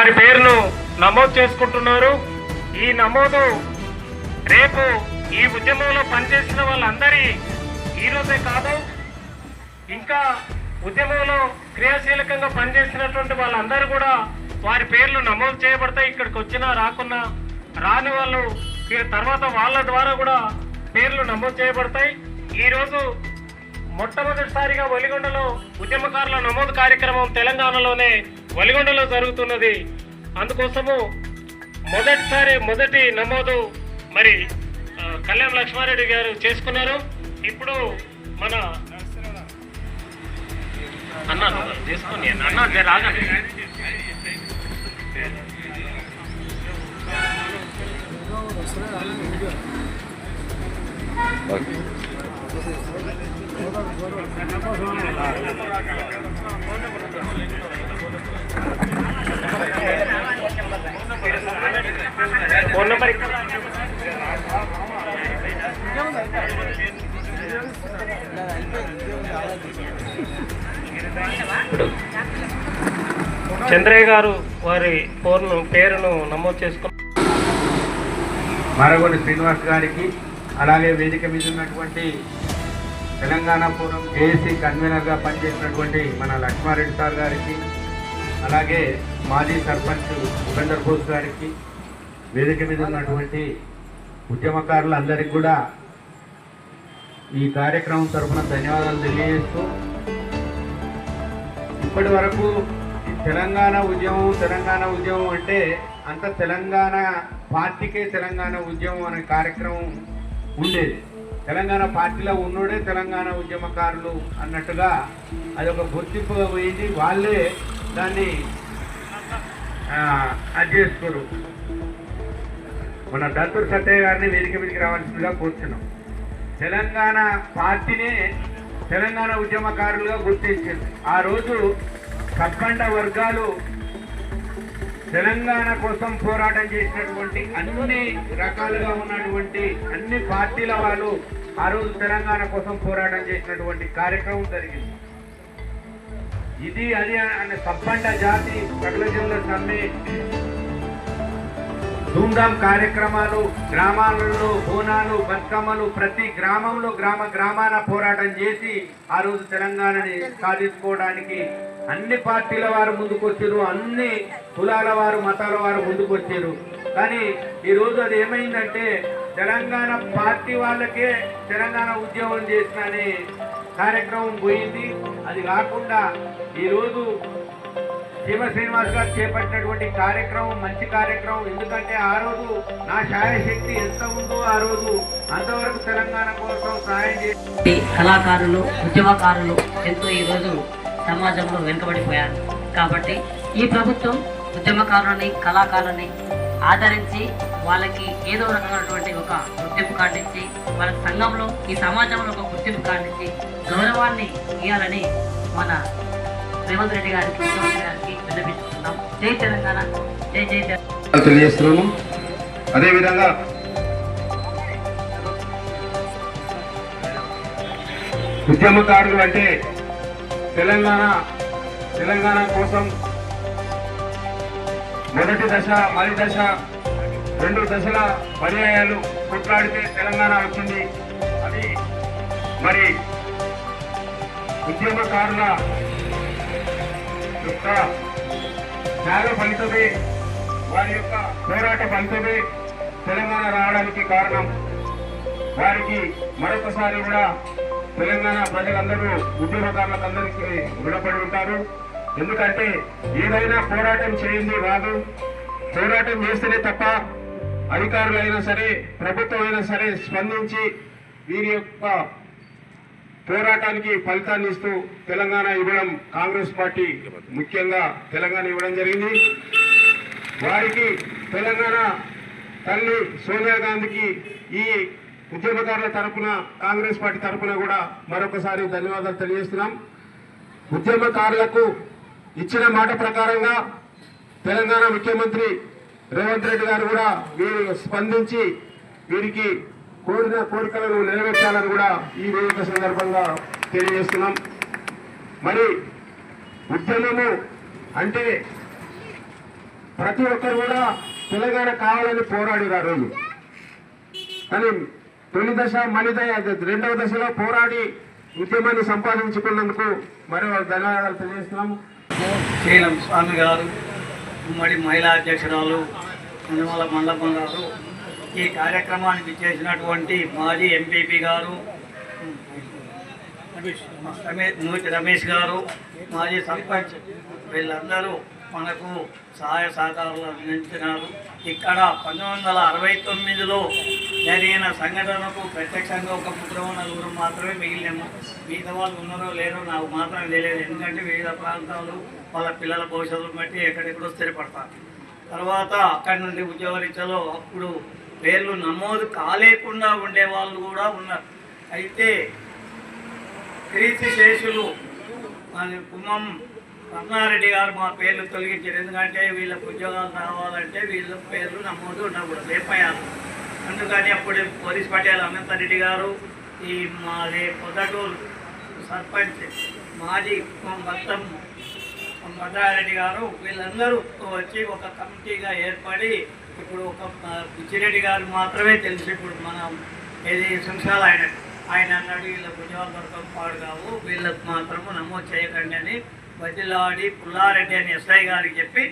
వారి పేరును నమోదు చేసుకుంటున్నారు. ఈ నమోదు రేపు ఈ ఉద్యమంలో పనిచేసిన వాళ్ళందరి ఈరోజే కాదు ఇంకా ఉద్యమంలో క్రియాశీలకంగా పనిచేసినటువంటి వాళ్ళందరూ కూడా వారి పేర్లు నమోదు చేయబడతాయి. ఇక్కడికి వచ్చినా రాకున్నా రాని వాళ్ళు తర్వాత వాళ్ళ ద్వారా కూడా పేర్లు నమోదు చేయబడతాయి. ఈరోజు మొట్టమొదటిసారిగా ఒలిగొండలో ఉద్యమకారుల నమోదు కార్యక్రమం తెలంగాణలోనే వలిగొండలో జరుగుతున్నది. అందుకోసము మొదటిసారి మొదటి నమోదు మరి కళ్యాణ్ లక్ష్మారెడ్డి గారు చేసుకున్నారు. ఇప్పుడు మన అన్న తీసుకొని అన్న జర ఆగండి. ఫోన్ నెంబర్ చంద్రయ్య గారు వారి ఫోన్ పేరును నమోదు చేసుకున్నారు మరగొండ శ్రీనివాస్ గారికి అలాగే వేదిక మీద ఉన్నటువంటి తెలంగాణ పూర్వం ఏసీ కన్వీనర్గా పనిచేసినటువంటి మన లక్ష్మారెడ్డి సార్ గారికి అలాగే మాజీ సర్పంచ్ ఉపేందర్ బోస్ గారికి వేదిక మీద ఉన్నటువంటి ఉద్యమకారులందరికీ కూడా ఈ కార్యక్రమం తరఫున ధన్యవాదాలు తెలియజేస్తూ ఇప్పటి వరకు ఈ తెలంగాణ ఉద్యమం తెలంగాణ ఉద్యమం అంటే అంత తెలంగాణ పార్టీకే తెలంగాణ ఉద్యమం అనే కార్యక్రమం ఉండేది. తెలంగాణ పార్టీలో ఉన్నోడే తెలంగాణ ఉద్యమకారులు అన్నట్టుగా అది ఒక గుర్తింపుగా పోయింది. వాళ్ళే దాన్ని ఆ, అది చేసుకోరు మన దంతూరు సత్తయ్య గారిని వేదిక మీదకి రావాల్సిందిగా కోరుతున్నాం తెలంగాణ పార్టీనే తెలంగాణ ఉద్యమకారులుగా గుర్తించింది. ఆ రోజు కప్పండ వర్గాలు తెలంగాణ కోసం పోరాటం చేసినటువంటి అన్ని రకాలుగా ఉన్నటువంటి అన్ని పార్టీల వాళ్ళు ఆ రోజు తెలంగాణ కోసం పోరాటం చేసినటువంటి కార్యక్రమం జరిగింది. ఇది అది అనే కప్పండ జాతి సకల సమ్మె ధూమ్ధామ్ కార్యక్రమాలు గ్రామాలలో బోనాలు బతుకమ్మలు ప్రతి గ్రామంలో గ్రామ గ్రామాన పోరాటం చేసి ఆ రోజు తెలంగాణని సాధించుకోవడానికి అన్ని పార్టీల వారు ముందుకొచ్చారు అన్ని కులాల వారు మతాల వారు ముందుకొచ్చారు. కానీ ఈ రోజు అది ఏమైందంటే తెలంగాణ పార్టీ వాళ్ళకే తెలంగాణ ఉద్యమం చేసిన కార్యక్రమం పోయింది. అది కాకుండా ఈరోజు శివ శ్రీనివాస్ గారు చేపట్టినటువంటి కార్యక్రమం మంచి కార్యక్రమం. ఎందుకంటే ఆ రోజు నా శాయశక్తి ఎంత ఉందో ఆ రోజు అంతవరకు తెలంగాణ కోసం సహాయం చేసి కళాకారులు ఉద్యమకారులు ఎంతో ఈరోజు సమాజంలో వెనుకబడిపోయారు. కాబట్టి ఈ ప్రభుత్వం ఉద్యమకారులని కళాకారులని ఆదరించి వాళ్ళకి ఏదో రకమైనటువంటి ఒక గుర్తింపు కాండించి వాళ్ళ సంఘంలో ఈ సమాజంలో ఒక గుర్తింపు కాండించి గౌరవాన్ని ఇవ్వాలని మన రేవంత్ రెడ్డి గారికి ముఖ్యమంత్రి గారికి విన్నపించుకుంటున్నాం జై తెలంగాణ జై జై తెలంగాణ. తెలియజేస్తున్నాను. అదేవిధంగా ఉద్యమకారులు అంటే తెలంగాణ తెలంగాణ కోసం మొదటి దశ మలి దశ రెండు దశల పర్యాయాలు కొట్లాడితే తెలంగాణ అవుతుంది అది మరి ఉద్యమకారుల యొక్క త్యాగ ఫలితమే వారి యొక్క పోరాట ఫలితమే తెలంగాణ రావడానికి కారణం. వారికి మరొకసారి కూడా తెలంగాణ ప్రజలందరూ ఉద్యమకారులకు అందరికీ రుణపడి ఉంటారు. ఎందుకంటే ఏదైనా పోరాటం చేయండి రాదు పోరాటం చేస్తేనే తప్ప అధికారులైనా సరే ప్రభుత్వం అయినా సరే స్పందించి వీరి యొక్క పోరాటానికి ఫలితాన్ని ఇస్తూ తెలంగాణ ఇవ్వడం కాంగ్రెస్ పార్టీ ముఖ్యంగా తెలంగాణ ఇవ్వడం జరిగింది. వారికి తెలంగాణ తల్లి సోనియా గాంధీకి ఈ ఉద్యమకారుల తరపున కాంగ్రెస్ పార్టీ తరపున కూడా మరొకసారి ధన్యవాదాలు తెలియజేస్తున్నాం. ఉద్యమకారులకు ఇచ్చిన మాట ప్రకారంగా తెలంగాణ ముఖ్యమంత్రి రేవంత్ రెడ్డి గారు కూడా వీరు స్పందించి వీరికి కోరిన కోరికలను నెరవేర్చాలని కూడా ఈ వేదిక సందర్భంగా తెలియజేస్తున్నాం. మరి ఉద్యమము అంటే ప్రతి ఒక్కరు కూడా తెలంగాణ కావాలని పోరాడారు ఆ రోజు. కానీ తొలి దశ మణిద రెండవ దశలో పోరాడి ఉద్యమాన్ని సంపాదించుకున్నందుకు మరో ధన్యవాదాలు తెలియజేస్తున్నాము శీలం స్వామి గారు ఉమ్మడి మహిళా అధ్యక్షురాలు నిర్మల మండపం గారు ఈ కార్యక్రమానికి చేసినటువంటి మాజీ ఎంపీపీ గారు రమేష్ నూతి రమేష్ గారు మాజీ సర్పంచ్ వీళ్ళందరూ మనకు సహాయ సహకారాలు అందించినారు. ఇక్కడ పంతొమ్మిది వందల అరవై తొమ్మిదిలో జరిగిన సంఘటనకు ప్రత్యక్షంగా ఒక ముగ్గురు నలుగురు మాత్రమే మిగిలినాము. మిగతా వాళ్ళు ఉన్నారో లేరో నాకు మాత్రం తెలియదు. ఎందుకంటే వివిధ ప్రాంతాలు వాళ్ళ పిల్లల భవిష్యత్తును బట్టి ఎక్కడెక్కడో స్థిరపడతారు. తర్వాత అక్కడి నుండి ఉద్యోగరీత్యలో అప్పుడు పేర్లు నమోదు కాలేకుండా ఉండే వాళ్ళు కూడా ఉన్నారు. అయితే క్రీతి శేషులు మన కుమ్మం రమణారెడ్డి గారు మా పేర్లు తొలగించారు. ఎందుకంటే వీళ్ళకు ఉద్యోగాలు రావాలంటే వీళ్ళ పేర్లు నమోదు ఉండకూడదు ఎఫ్ఐఆర్ అందుకని అప్పుడు పోలీస్ పటేల్ అనంతరెడ్డి గారు ఈ మాది పొదటూరు సర్పంచ్ మాజీ కుమ్మం భక్తం భద్రారెడ్డి గారు వీళ్ళందరూ వచ్చి ఒక కమిటీగా ఏర్పడి ఇప్పుడు ఒక పిచ్చిరెడ్డి గారు మాత్రమే తెలుసు ఇప్పుడు మనం ఏది శంశాల ఆయన. ఆయన అన్నాడు వీళ్ళ ఉద్యోగాలు దొరకడం పాడు కావు వీళ్ళకు మాత్రము నమోదు చేయకండి అని వదిలాడి పుల్లారెడ్డి అని ఎస్ఐ గారికి చెప్పి